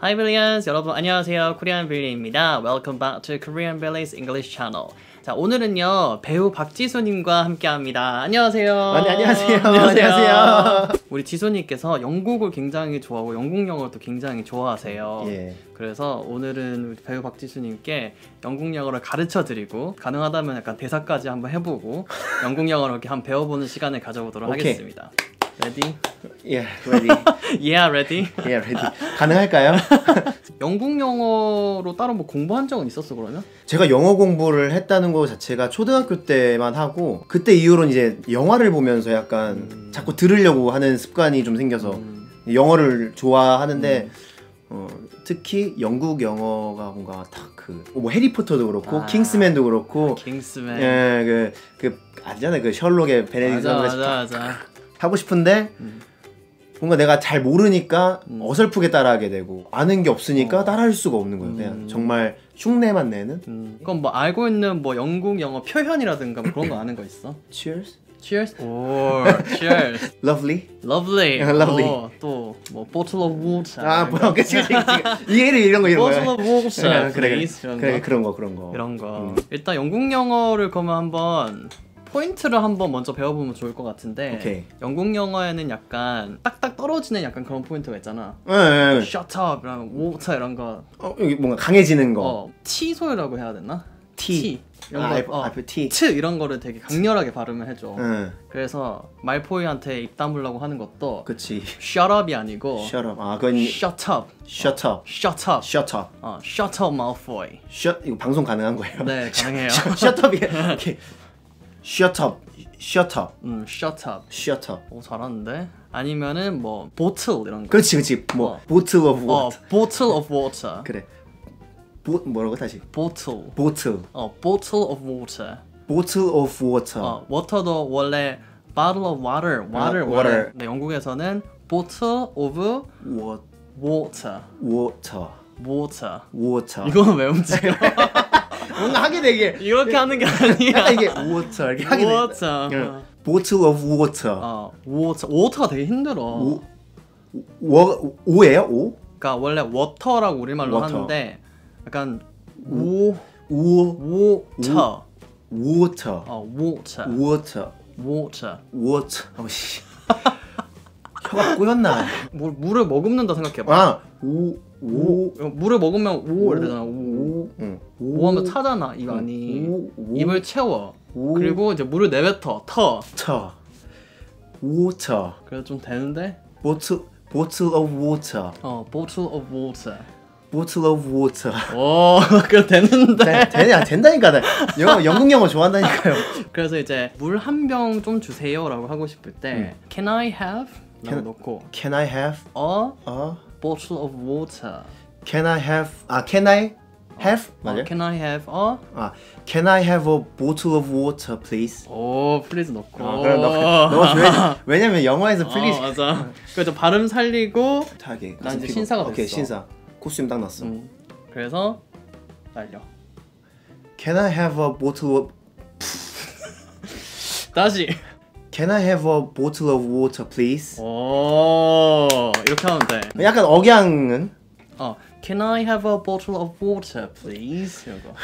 Hi Billions 여러분 안녕하세요. 코리안 빌리입니다. Welcome back to Korean Billy's English Channel. 자 오늘은요 배우 박지수님과 함께합니다. 안녕하세요. 아, 네, 안녕하세요. 안녕하세요. 우리 지수님께서 영국을 굉장히 좋아하고 영국 영어도 굉장히 좋아하세요. 예. 그래서 오늘은 배우 박지수님께 영국 영어를 가르쳐 드리고 가능하다면 약간 대사까지 한번 해보고 영국 영어를 이렇게 한번 배워보는 시간을 가져보도록 오케이. 하겠습니다 Ready? 예, ready. Yeah, ready? 예, ready. 가능할까요? 영국 영어로 따로 뭐 공부한 적은 있었어 그러면? 제가 영어 공부를 했다는 거 자체가 초등학교 때만 하고 그때 이후로는 이제 영화를 보면서 약간 자꾸 들으려고 하는 습관이 좀 생겨서 영어를 좋아하는데 어, 특히 영국 영어가 뭔가 딱그뭐 해리포터도 그렇고 아. 킹스맨도 그렇고 킹스맨 예, 그, 그 아시잖아요. 그 셜록의 베네딕트 맞아 맞아 맞아 하고 싶은데 음. 뭔가 내가 잘 모르니까 음. 어설프게 따라하게 되고 아는 게 없으니까 어. 따라할 수가 없는 거예요. 그냥 음. 정말 흉내만 내는. 음. 그럼 뭐 알고 있는 뭐 영국 영어 표현이라든가 뭐 그런 거 아는 거 있어? Cheers, Cheers or Cheers lovely. Lovely Lovely. 또뭐 bottle of water 아 뭐야, 그치 그치 그치. 이해를 이런 거 이런 거. bottle of water 예, 그래 그래 그래 거 그런 거 그런 거. 이런 거 음. 일단 영국 영어를 그러면 한번 포인트를 한번 먼저 배워보면 좋을 것 같은데 오케이. 영국 영어에는 약간 딱딱 떨어지는 약간 그런 포인트가 있잖아 예, 예. shut up 이런 water 이런 거 어, 여기 뭔가 강해지는 거. 어, T 소리라고 해야 되나? T. 이런 아, 거, F, 어, F, T. 트 이런 거를 되게 강렬하게 발음을 해줘. 응, 그래서 말포이한테 입 다물라고 하는 것도 그치. shut up이 아니고 Shut up. 아, 그건 shut up, shut up. shut up, Shut up. 어, shut up Malfoy. Shut 이거 방송 가능한 거예요? 네, 가능해요. shut up이 이렇게 shut up. shut up. 음, shut up. shut up. 오 잘하는데? 아니면은 뭐 bottle 이런 거. 그렇지 그렇지. 뭐 어. bottle of 어, water. bottle of water. 그래. 보, 뭐라고 다시? bottle. bottle. 어, bottle of water. bottle of water. 어, water도 원래 bottle of water, water, 아, water. water. 네, 영국에서는 bottle of Wa- water, water. water. water. 이거는 왜 움직여? 뭔가 하게 되게 이렇게 하는 게 아니야. 약간 이게 water 이렇게 하게 돼. water. 응. bottle of water. 어, water. water가 되게 힘들어. 오, 오, 오예요? 오? 그러니까 원래 water라고 우리말로 water. 하는데 약간 오, 오, water. water. 어, water. water. water. water. 어 씨. 혀가 꼬였나? 물, 물을 머금는다 생각해봐. 아, 오, 오, 오, 물을 먹으면 오 이렇게 되잖아. 오. 오, 응. 오 하면 차잖아 입 안이. 오, 오, 입을 채워. 오. 그리고 이제 물을 내뱉어. 터. water. water. 그래서 좀 되는데. bottle, bottle of water. 어, bottle of water. bottle of water. 오, 그거 되는데. 되, 되냐? 된다니까. 나 영어, 영국 영어 좋아한다니까요. 그래서 이제 물 한 병 좀 주세요라고 하고 싶을 때 Can I have? 라고 Can- 넣고 Can I have A a bottle of water. Can I have 아 Can I have 어, 맞아요? Can I have a? 아 Can I have a bottle of water, please? 오, 플리즈 넣고. 아, 그럼 넣, 넣어줘야지. 왜냐면 영화에서 어, 플리즈 맞아. 그래서 발음 살리고 타게. 난 이제 신사가 오케이 됐어. 신사. 코스튬 딱 났어. 음, 그래서 날려. Can I have a bottle of 다시. Can I have a bottle of water, please? 오, 이렇게 하면 돼. 약간 억양은 어, Can I have a bottle of water, please? 이거.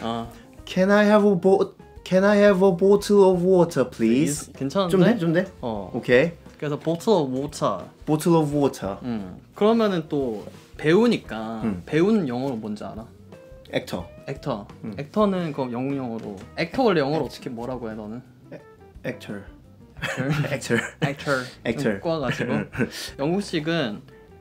어, Can I have a bo Can I have a bottle of water, please? 괜찮은데? 좀 돼? 좀 돼? 어. 오케이. 그래서 bottle of water. Bottle of water. 음. 그러면은 또 배우니까 음. 배우는 영어로 뭔지 알아? 액터. 액터. 음. 액터는 그 영국 영어로. 액터 원래 영어로 어떻게 뭐라고 해 너는? 액터. 액터. actor. Actor. 좀 꼬아가지고. 영국식은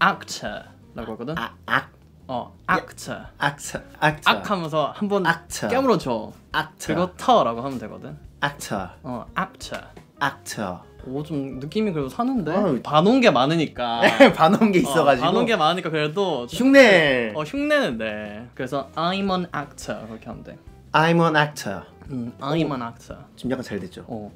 actor 라고 하거든. 아, 악 어, actor. 악터. 악터. 악하면서 한번. 깨물어줘. 악터. 그거 터라고 하면 되거든. 악터. 어, actor. 악터. 오좀 느낌이 그래도 사는데 어우. 반온 게 많으니까 반온 게 있어가지고. 반온 게 많으니까 그래도 좀- 흉내. 어 흉내는 돼 그래서 I'm an actor 그렇게 하면 돼 I'm an actor. 음, I'm an actor 지금 약간 잘 됐죠. 어,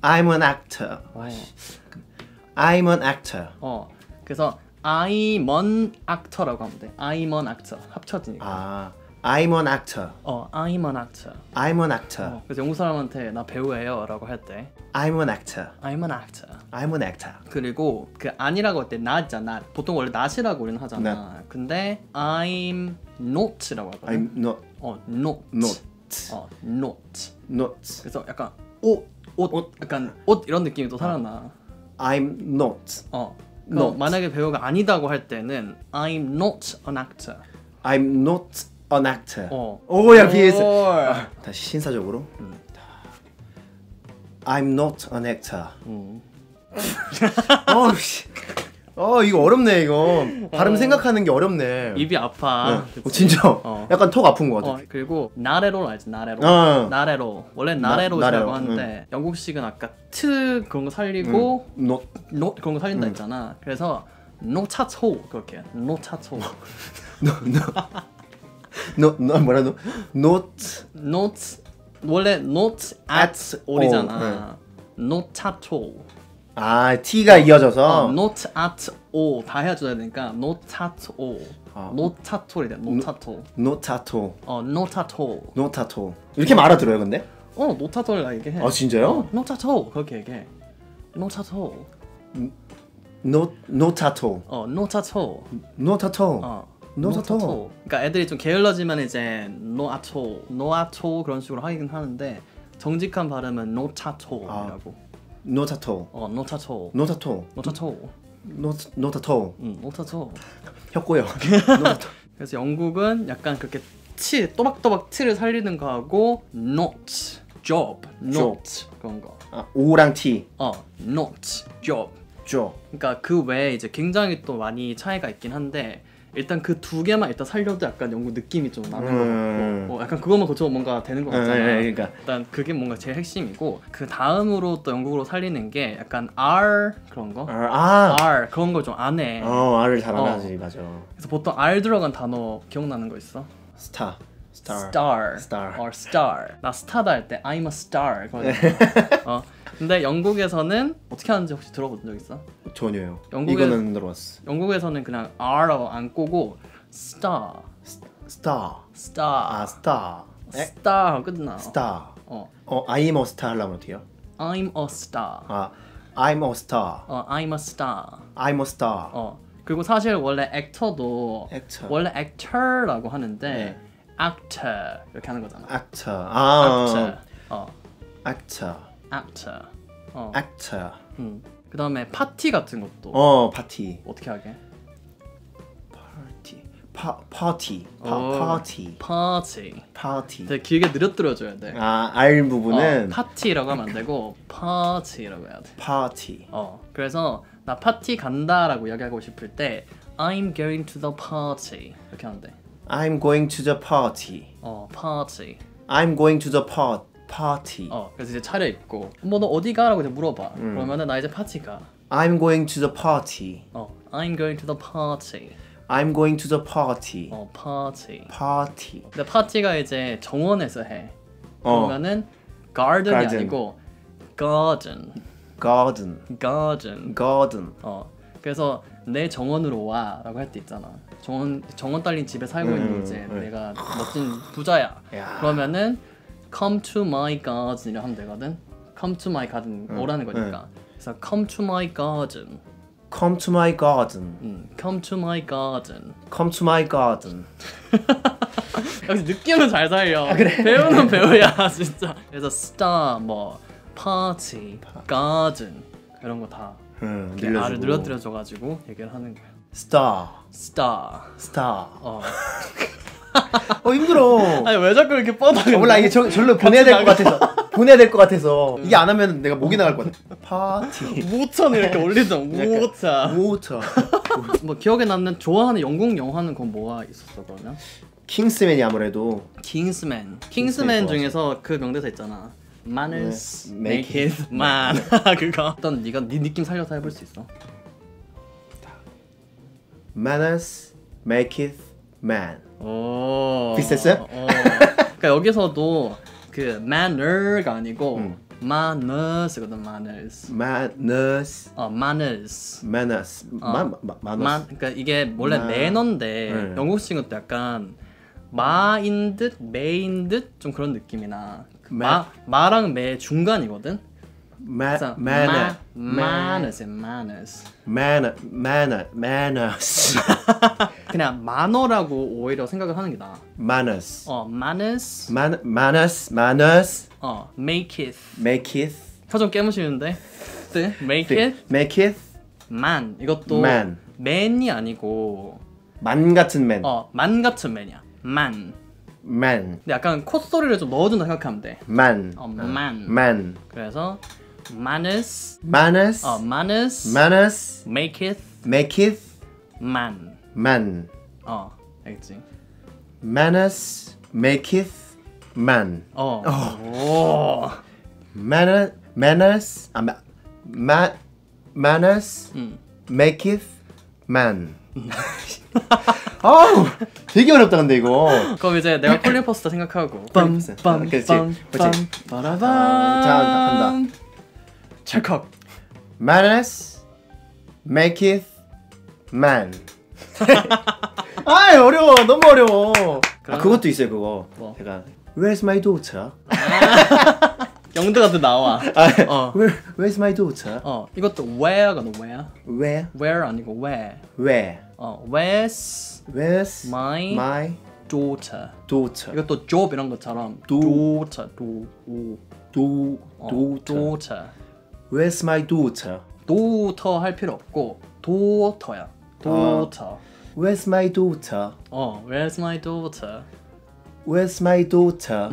I'm an actor. 어, I'm an actor. 어. 그래서 I'm an actor라고 하면 돼 I'm an actor 합쳐지니까 아, I'm an actor. 어, I'm an actor. I'm an actor. 어, 그래서 영국 사람한테 나 배우예요라고 할 때 I'm an actor. I'm an actor. I'm an actor. 그리고 그 아니라고 할때 not이잖아. not. 보통 원래 not이라고 우리는 하잖아. 근데 I'm not이라고 하거든. I'm not 어, not. not 어, not. not. 그래서 약간 옷, 옷, 약간 옷 이런 느낌이 또 살아나. I'm not. 어. 그 not. 만약에 배우가 아니다고 할 때는 I'm not an actor. I'm not an actor. 어. 오야 비했어. 오. 다시 신사적으로. I'm not an actor. 음. 어, 씨. 어 이거 어렵네 이거. 발음 생각하는 게 어렵네. 입이 아파. 네. 어, 진짜? 어. 약간 턱 아픈 것 같아. 어, 그리고 나레로 알지 나레로? 어. 나레로. 원래 나- 나레로라고 나레로, 하는데 영국식은 아까 트 그런 거 살리고 노. 그런 거 살린다 했잖아. 그래서 노차초 그렇게 노차초. no no 뭐라 no not not 원래 not at At all이잖아. 노차초 아 t가 이어져서 어, not at all 다 해줘야 되니까 not at all 아. 노차토래 돼 노차토 not at all 어 노차토 not at all 이렇게 알아들어요 근데? 어 노차토를 얘기해 아 진짜요? 어, 노차토 그렇게 얘기해 노차토 not not at all 어 not at all 어 not at all 그러니까 애들이 좀 게을러지면 이제 노아토 노아토 그런 식으로 하긴 하는데 정직한 발음은 노차토라고 not at all 어 노차토. not at all 노차토. not not at all 응 not at all 그래서 영국은 약간 그렇게 티 또박또박 티를 살리는 거하고 not job not 그런 거. 아, O랑 T 어, not job. 죠 그러니까 그 외에 이제 굉장히 또 많이 차이가 있긴 한데 일단 그 두 개만 일단 살려도 약간 영국 느낌이 좀 나는 음. 거 같고 어, 약간 그것만 고쳐 뭔가 되는 것 같잖아. 예, 예, 그러니까 일단 그게 뭔가 제일 핵심이고 그 다음으로 또 영국으로 살리는 게 약간 R 그런 거. 아 R 그런 걸 좀 안 해. 어, R을 잘 안 하지 맞아 그래서 보통 R 들어간 단어 기억나는 거 있어? 스타 스타 star, Star. or star. 나 스타다 할 때 I'm a star. 그거잖아. 어. 근데 영국에서는 어떻게 하는지 혹시 들어본 적 있어? 전혀요 영국에- 이거는 들어봤어 영국에서는 그냥 R라고 안 꼬고 star, 스타 star, 아 에? star 끝나. 스타 어, 어 I'm a star 하려면 어떻게요? I'm a star. 아 I'm a star 어, I'm a star. I'm a star 어. 그리고 사실 원래 액터도 Actor. 원래 actor라고 하는데 네. Actor 이렇게 하는 거잖아. actor 아 actor. 어, actor actor. 어. actor 음. 그다음에 파티 같은 것도 어 파티 어떻게 하게? 파티 파 파티 파 어. 파티 파티. 파티 되게 길게 늘어뜨려줘야 돼. 아 R 부분은 어, 파티라고 하면 안 되고 파티라고 해야 돼. 파티 어, 그래서 나 파티 간다라고 이야기하고 싶을 때 I'm going to the party 이렇게 하면 돼. I'm going to the party 어, party. I'm going to the pa- party 어, 그래서 이제 차려 입고 뭐 너 어디 가라고 이제 물어봐. 음. 그러면은 나 이제 파티 가. I'm going to the party 어, I'm going to the party. I'm going to the party 어, party. party 근데 파티가 이제 정원에서 해. 어 그러면은 garden이 garden. 아니고 garden. garden garden. garden 어 그래서 내 정원으로 와라고 할 때 있잖아 정원 정원 딸린 집에 살고 음, 있는 이제 음. 내가 멋진 부자야 야. 그러면은 come to my garden이라 하면 되거든 come to my garden 음, 오라는 거니까 그래서 come to my garden come to my garden 음, come to my garden come to my garden 역시 느낌은 잘 살려 아, 배우는 배우야 진짜 그래서 star 뭐 party garden 이런 거다 응 알을 늘려주고 늘어뜨려줘가지고 얘기를 하는 거야 star star star 어 어 힘들어 아니 왜 자꾸 이렇게 뻗어? 어, 몰라 이게 저, 절로 보내야 될 것 같아서 보내야 될 것 같아서 이게 안 하면 내가 목이 나갈 것 같아 파티 모천을 이렇게 올리죠. 모천. 모터 뭐 기억에 남는 좋아하는 영국 영화는 그건 뭐가 있었어 그러면? 킹스맨이 아무래도 킹스맨. 킹스맨 좋아하죠. 중에서 그 명대사 있잖아. Make it man. 그거. 일단 네가 네 느낌 살려서 해볼 수 있어. Manners make it man 오. 비슷했어요? 어. 그러니까 여기서도 그 manner가 아니고 음. manners거든 manners. manners 어 manners. manners 어. 마, 마, manners 만 그러니까 이게 원래 마- 매너인데 네. 영국식은 또 약간 마인 듯 매인 듯 좀 그런 느낌이 나. 그 마- 마 마랑 매 중간이거든. 마, 그래서 manner, 마, manners, manners. manner, manner, manners, 그냥 만어라고 오히려 생각을 하는 게 나아. manners, 어, manners, man, manners, manners, 어, make it. make it, 표정 깨무시는데. 네, make it, make it, man. 이것도 man. man이 아니고 만 같은 man, 어, 만 같은 man이야. man. man, 근데 약간 콧소리를 좀 넣어준다 생각하면 돼. man, 어, man. man, 그래서 manners, manners, 어, manners, manners, make it make it, man. man, 어, 알겠지? manners, make it, man, 어. 오. manner, manners, 아, 마, ma, manners, 음. make it, man. 아우, 되게 어렵다 근데 이거. 그럼 이제 내가 콜린 퍼스터 생각하고. 아, 자, 간다. 찰컥 manners, make it, man. 아 어려워 너무 어려워. 아 그것도 있어요 그거. 뭐? 제가 Where's my daughter? 영드가도 나와 아, 어. Where, Where's my daughter? 어 이것도 where가 너 where Where? where 아니고 where Where? 어 where's Where's my my daughter daughter? 이것도 job 이런 것처럼 Do- daughter do 오 Do, 어, daughter. daughter Where's my daughter? daughter 할 필요 없고 daughter야 daughter Where's my daughter? 어 where's my daughter Where's my daughter?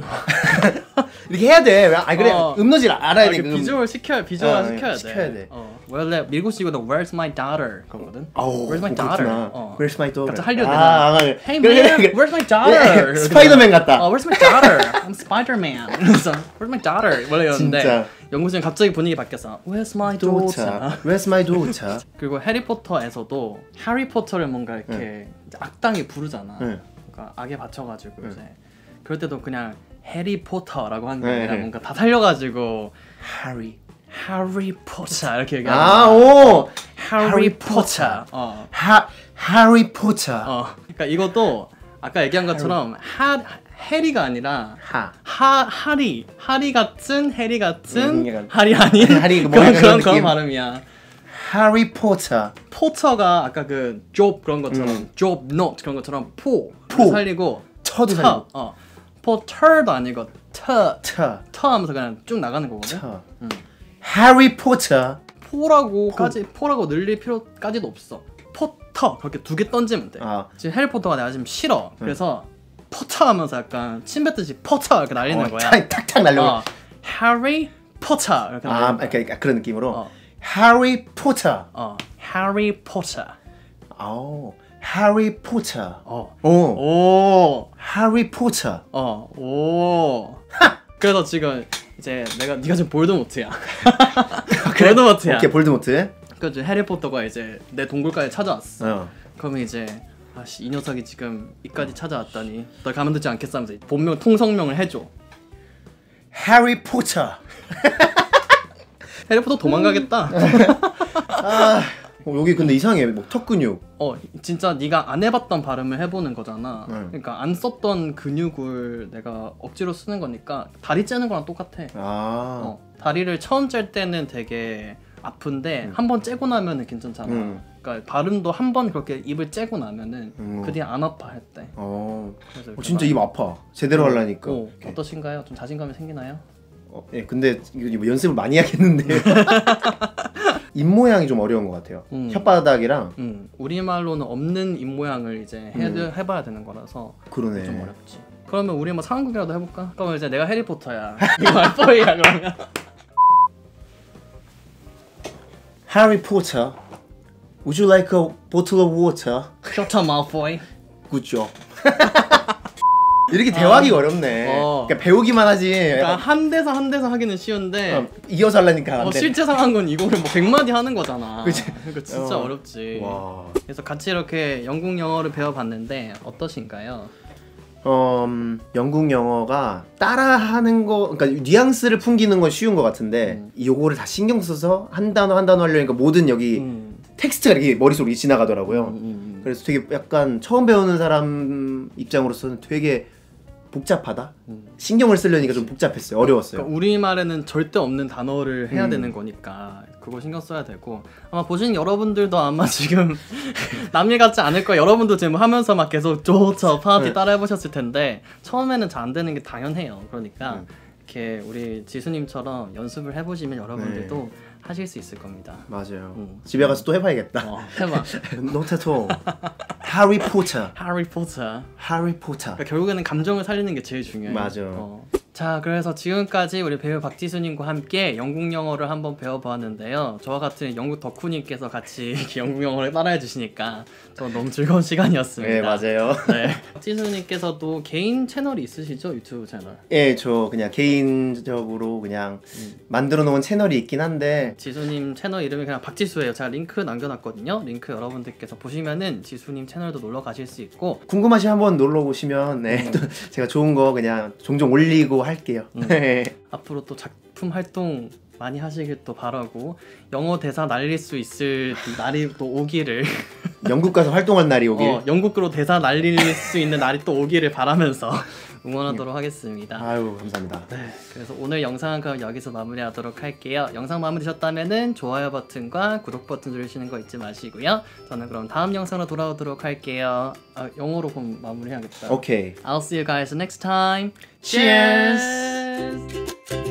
이렇게 해야 돼. 왜- 아 그래 어. 음노질 알아야 돼. 이렇게 그 음. 비주얼 시켜야 비주얼 어, 시켜야 돼. 시켜야 돼. 어. 원래 미국 식으로 Where's my daughter 그거든. 아우, Where's my 그렇구나. daughter? 어. Where's my daughter? 갑자기 하려고 아, 되잖아. 아, 그래. Hey man, 그래, 그래. where's my daughter? 예, 스파이더맨 같다. 어, where's my daughter? I'm Spider-Man. 그래서 Where's my daughter? 원래 이랬는데 진짜. 연구소는 갑자기 분위기 바뀌었어. Where's my daughter. Where's my daughter? 그리고 해리포터에서도 해리포터를 뭔가 이렇게 이제 악당이 부르잖아. 네. 그러니까 악에 받쳐가지고 이제 그럴 때도 그냥 해리포터라고 하는 게 네, 아니라 네. 뭔가 다 살려가지고 Harry. 해리포터 이렇게 얘기하는 아. 오. 해리포터. 어. 하 Harry Potter. 어. 그러니까 이것도 아까 얘기한 것처럼 하 해리가 아니라 하. 하 하리 하리 같은 해리 같은 음, 하리 아닌 하리 뭐 그런 그런 그런? 발음이야. Harry Potter. 포터가 아까 그 job 그런 것처럼 job not 그런 것처럼 포, 음. 포. 살리고 터도 터, 살리고. 어 포터도 아니고 터, 터. 터 하면서 그냥 쭉 나가는 거거든. 터. 음. Potter. 포라고까지 포라고 늘릴 필요까지도 없어. 포터 그렇게 두 개 던지면 돼. 아. 지금 해리포터가 내가 지금 싫어. 그래서 포터 하면서 약간 침 뱉듯이 포터 이렇게 날리는 어, 거야. 탁, 탁탁 날려. 어, 해리 포터 이렇게 아. 이렇게 그런 느낌으로. 어. Potter. 어, 해리 포터. 어. Harry Potter. 어. 오. 오. Harry Potter. 어, 오. 그래서 지금 이제 내가 네가 지금 볼드모트야. 볼드모트야. 오케이 볼드모트. 그래서 해리포터가 이제 내 동굴까지 찾아왔어. 어. 그러면 이제 아씨 이 녀석이 지금 이까지 찾아왔다니 널 가만두지 않겠다면서 본명 통성명을 해줘. Potter. 해리포터 도망가겠다. 어, 여기 근데 이상해. 뭐 턱 근육. 어 진짜 네가 안 해봤던 발음을 해보는 거잖아. 응. 그러니까 안 썼던 근육을 내가 억지로 쓰는 거니까 다리 째는 거랑 똑같아. 아. 어, 다리를 처음 짤 때는 되게 아픈데 한번 째고 나면은 괜찮잖아. 음. 그러니까 발음도 한 번 그렇게 입을 째고 나면은 음. 그 뒤에 안 아파 했대. 어. 그래서 어, 진짜 막- 입 아파. 제대로 하려니까. 어, 어떠신가요? 좀 자신감이 생기나요? 어, 예, 근데 이거 뭐 연습을 많이 해야겠는데. 입 모양이 좀 어려운 것 같아요. 음. 혓바닥이랑 음, 우리말로는 없는 입 모양을 이제 해, 음. 해봐야 되는 거라서 그러네. 좀 어렵지. 그러면 우리 뭐 상황극이라도 해볼까? 그러면 이제 내가 해리포터야. 이거 말포이야 그러면. Harry Potter. Would you like a bottle of water? 셔터 마포이. Good job. 이렇게 대화하기가 어렵네. 어. 그러니까 배우기만 하지. 그러니까 한 대서 한 대서 하기는 쉬운데 어, 이어서 하려니까 안 어, 돼. 실제 상황은 이거를 뭐 100마디 하는 거잖아. 그치. 그러니까 진짜 어. 어. 렵지 와. 그래서 같이 이렇게 영국 영어를 배워봤는데 어떠신가요? 어, 음, 영국 영어가 따라하는 거, 그러니까 뉘앙스를 풍기는 건 쉬운 것 같은데 음. 요거를 다 신경 써서 한 단어 한 단어 하려니까 모든 여기 음. 텍스트가 이렇게 머릿속으로 지나가더라고요. 음, 음, 그래서 되게 약간 처음 배우는 사람 입장으로서는 되게 복잡하다. 음. 신경을 쓰려니까 좀 복잡했어요. 어려웠어요. 그러니까 우리 말에는 절대 없는 단어를 해야 음. 되는 거니까 그거 신경 써야 되고 아마 보시는 여러분들도 아마 지금 남일 같지 않을 거예요. 여러분도 지금 하면서 막 계속 조저 파티 네. 따라 해 보셨을 텐데 처음에는 잘 안 되는 게 당연해요. 그러니까 음. 이렇게 우리 지수님처럼 연습을 해보시면 여러분들도 네. 하실 수 있을 겁니다. 맞아요. 음. 집에 가서 또 해봐야겠다. 어, 해봐. 노트토 하리포터 하리포터. 하리포터 그러니까 결국에는 감정을 살리는 게 제일 중요해요. 맞아. 어. 자, 그래서 지금까지 우리 배우 박지수님과 함께 영국 영어를 한번 배워보았는데요. 저와 같은 영국 덕후님께서 같이 영국 영어를 따라해 주시니까 저 너무 즐거운 시간이었습니다. 네 맞아요. 네. 박지수님께서도 개인 채널이 있으시죠? 유튜브 채널. 예, 저 그냥 개인적으로 그냥 음. 만들어 놓은 채널이 있긴 한데 지수님 채널 이름이 그냥 박지수예요. 제가 링크 남겨놨거든요. 링크 여러분들께서 보시면은 지수님 채널도 놀러 가실 수 있고 궁금하시면 한번 놀러 오시면 네, 또 제가 좋은 거 그냥 종종 올리고 할게요. 음. 네. 앞으로 또 작품 활동 많이 하시길 또 바라고 영어 대사 날릴 수 있을 날이 또 오기를 영국 가서 활동할 날이 오길. 어, 영국으로 대사 날릴 수 있는 날이 또 오기를 바라면서 응원하도록 하겠습니다. 아유 감사합니다. 네, 그래서 오늘 영상은 그럼 여기서 마무리하도록 할게요. 영상 마음에 드셨다면은 좋아요 버튼과 구독 버튼 누르시는 거 잊지 마시고요. 저는 그럼 다음 영상으로 돌아오도록 할게요. 아, 영어로 그럼 마무리해야겠다. 오케이. I'll see you guys next time. Cheers. Cheers.